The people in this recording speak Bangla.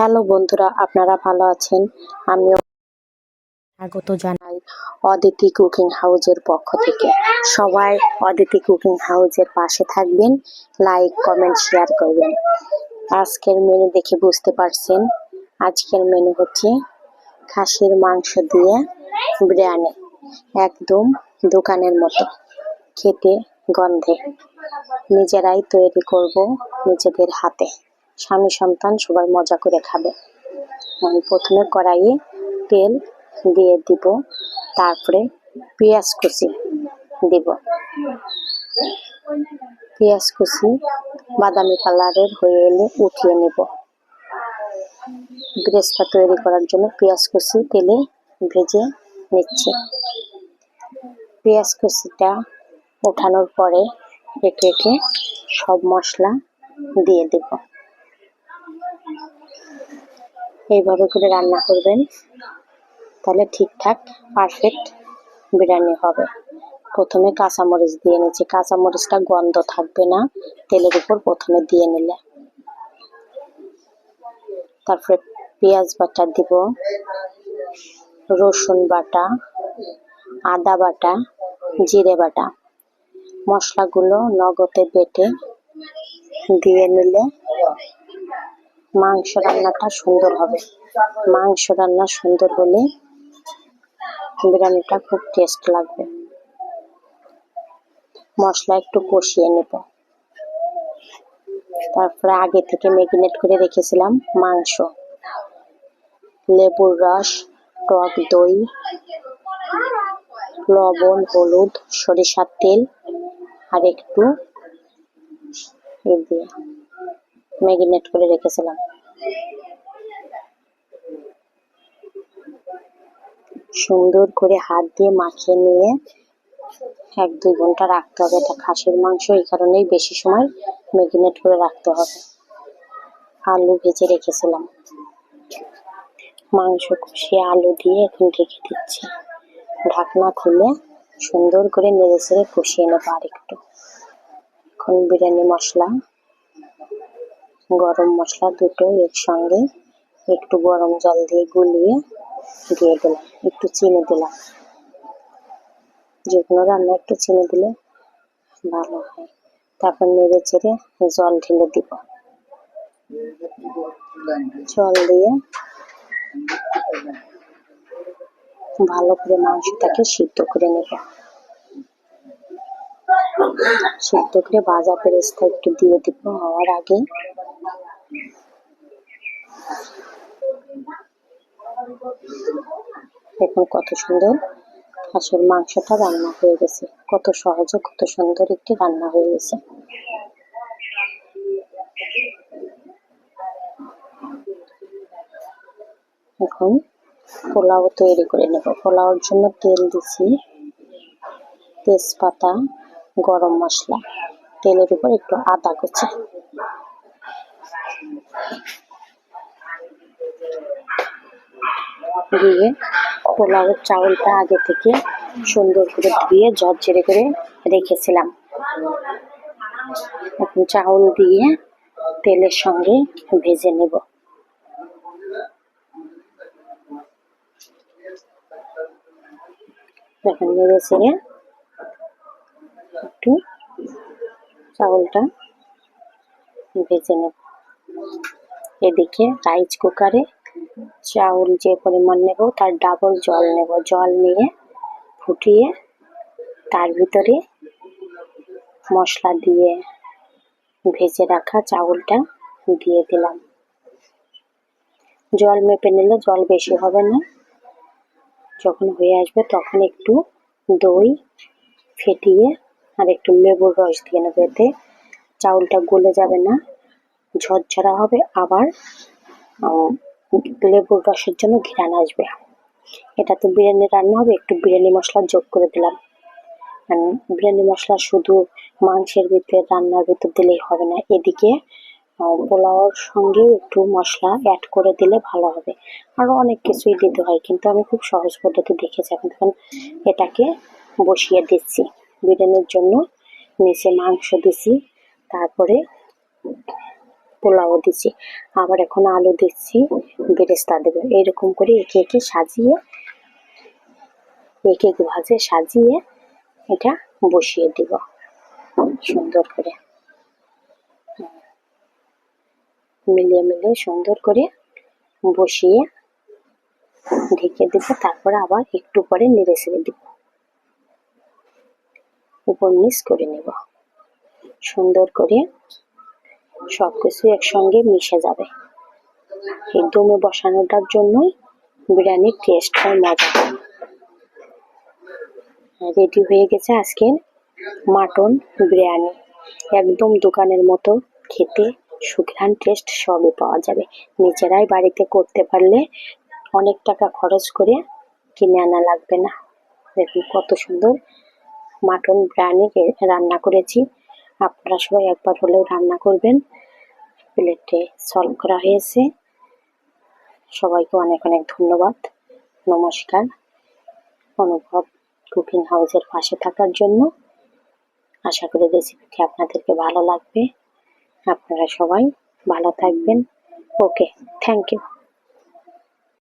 হ্যালো বন্ধুরা, আপনারা ভালো আছেন? আমিও স্বাগত জানাই অদিতি কুকিং হাউজের পক্ষ থেকে। সবাই অদিতি কুকিং হাউজের পাশে থাকবেন, লাইক, কমেন্ট, শেয়ার করবেন। আজকের মেনু দেখে বুঝতে পারছেন। আজকের মেনু হচ্ছে খাসির মাংস দিয়ে বিরিয়ানি, একদম দোকানের মতো, খেতে গন্ধে। নিজেরাই তৈরি করব নিজেদের হাতে। স্বামী সন্তান সবাই মজা করে খাবে। আমি প্রথমে কড়াইয়ে তেল দিয়ে দিব, তারপরে পেঁয়াজ কুচি দিব। পেঁয়াজ কুচি বাদামি কালারের হয়ে এলে উঠিয়ে নেব। ব্রেস্তা তৈরি করার জন্য পেঁয়াজ কুচি তেলে ভেজে নিচ্ছি। পেঁয়াজ কুচিটা ওঠানোর পরে একে একে সব মশলা দিয়ে দেব। এইভাবে করে রান্না করবেন, তাহলে ঠিকঠাক পারফেক্ট বিরিয়ানি হবে। প্রথমে কাঁচামরিচ দিয়ে নিচ্ছি। কাঁচামরিচটা গন্ধ থাকবে না, তেলের উপর প্রথমে দিয়ে নিলে। তারপরে পেঁয়াজ বাটা দিব, রসুন বাটা, আদা বাটা, জিরে বাটা। মশলাগুলো নগদে বেটে দিয়ে নিলে মাংস রান্নাটা সুন্দর হবে। মাংস রান্না সুন্দর হলে বিরিয়ানিটা খুব টেস্ট লাগবে। মশলা একটু কষিয়ে নেব। তারপরে আগে থেকে ম্যাগিনেট করে রেখেছিলাম মাংস। লেবুর রস, টক দই, লবণ, হলুদ, সরিষার তেল, আর একটু দিয়ে। ম্যাগিনেট করে রেখেছিলাম। সুন্দর করে হাত দিয়ে মাখিয়ে নিয়ে এক দুই ঘণ্টা রাখতে হবে। এটা খাসির মাংস, এই কারণেই বেশি সময় ম্যাগিনেট করে রাখতে হবে। আলু ভেজে রেখেছিলাম। মাংস কষিয়ে আলু দিয়ে এখন ঢেকে দিচ্ছি। ঢাকনা খুলে সুন্দর করে নেড়ে চেড়ে কষিয়ে নেব আর একটু এখন বিরিয়ানি মশলা গরম মশলা দুটো একসঙ্গে একটু গরম জল দিয়ে গুলিয়ে দিয়ে দিলাম, একটু চিনি দিলাম। যে কোনো রান্না একটু চিনি দিলে ভালো হয়। তারপর নেড়ে চেড়ে জল ঢেলে দিব। জল দিয়ে ভালো করে মাংসটাকে সিদ্ধ করে নেব। সিদ্ধ করে ভাজা পেরেস্তা একটু দিয়ে দিব, হওয়ার আগে। দেখুন কত সুন্দর। হাঁসের মাংসটা রান্না হয়ে গেছে। কত সহজে, কত সুন্দর একটি রান্না হয়ে গেছে। এখন পোলাও তৈরি করে নেব। পোলাওর জন্য তেল দিছি। তেজপাতা গরম মশলা, তেলের উপর একটু আদা কুচি। দিয়ে পোলাওয়ের চাউলটা আগে থেকে সুন্দর করে ধুয়ে ঝরঝরে করে রেখেছিলাম। এখন চাউল দিয়ে তেলের সঙ্গে ভেজে নেব। এখন নেড়ে চেড়ে একটু চাউলটা ভেজে নেব। এদিকে রাইস কুকারে চাউল যে পরিমাণ নেব, তার ডাবল জল নেব। জল নিয়ে ফুটিয়ে তার ভিতরে মশলা দিয়ে ভেজে রাখা চাউলটা দিয়ে দিলাম। জল মেপে নিলে জল বেশি হবে না। যখন হয়ে আসবে তখন একটু দই ফেটিয়ে আর একটু লেবুর রস দিয়ে নেবে এতে। চাউলটা গলে যাবে না, ঝরঝরা হবে, আবার লেবুর রসের জন্য ঘিরান আসবে। এটা তো বিরিয়ানি রান্না হবে, একটু বিরিয়ানি মশলা যোগ করে দিলাম। বিরিয়ানি মশলা শুধু মাংসের ভিতরে, রান্নার ভিতর দিলেই হবে না, এদিকে পোলাওর সঙ্গে একটু মশলা অ্যাড করে দিলে ভালো হবে। আরও অনেক কিছুই দিতে হয়, কিন্তু আমি খুব সহজ পদ্ধতি দেখেছি এখন তখন এটাকে বসিয়ে দিচ্ছি। বিরিয়ানির জন্য নিচে মাংস দিছি, তারপরে পোলাও দিচ্ছি আবার এখন আলু দিচ্ছি, বেরেস্তা দেবো। এরকম করে একে একে সাজিয়ে, এক এক ভাজে সাজিয়ে এটা বসিয়ে দিব। সুন্দর করে। মিলিয়ে মিলিয়ে সুন্দর করে বসিয়ে ঢেকে দেব, তারপরে আবার একটু পরে নেড়ে ছেড়ে দিব। উপর নিচ করে নেব। সুন্দর করে সব কিছু একসঙ্গে মিশে যাবে। এই দমে বসানোটার জন্যই বিরিয়ানির টেস্ট হয় মজা। রেডি হয়ে গেছে আজকের মাটন বিরিয়ানি। একদম দোকানের মতো খেতে সুঘ্রাণ টেস্ট সবই পাওয়া যাবে। নিজেরাই বাড়িতে করতে পারলে অনেক টাকা খরচ করে কিনে আনা লাগবে না। দেখুন কত সুন্দর মাটন বিরিয়ানি রান্না করেছি। আপনারা সবাই একবার হলেও রান্না করবেন। প্লেটে সলভ করা হয়েছে। সবাইকে অনেক অনেক ধন্যবাদ। নমস্কার। অনুভব কুকিং হাউসের পাশে থাকার জন্য। আশা করি রেসিপিটি আপনাদেরকে ভালো লাগবে। আপনারা সবাই ভালো থাকবেন। Okay thank you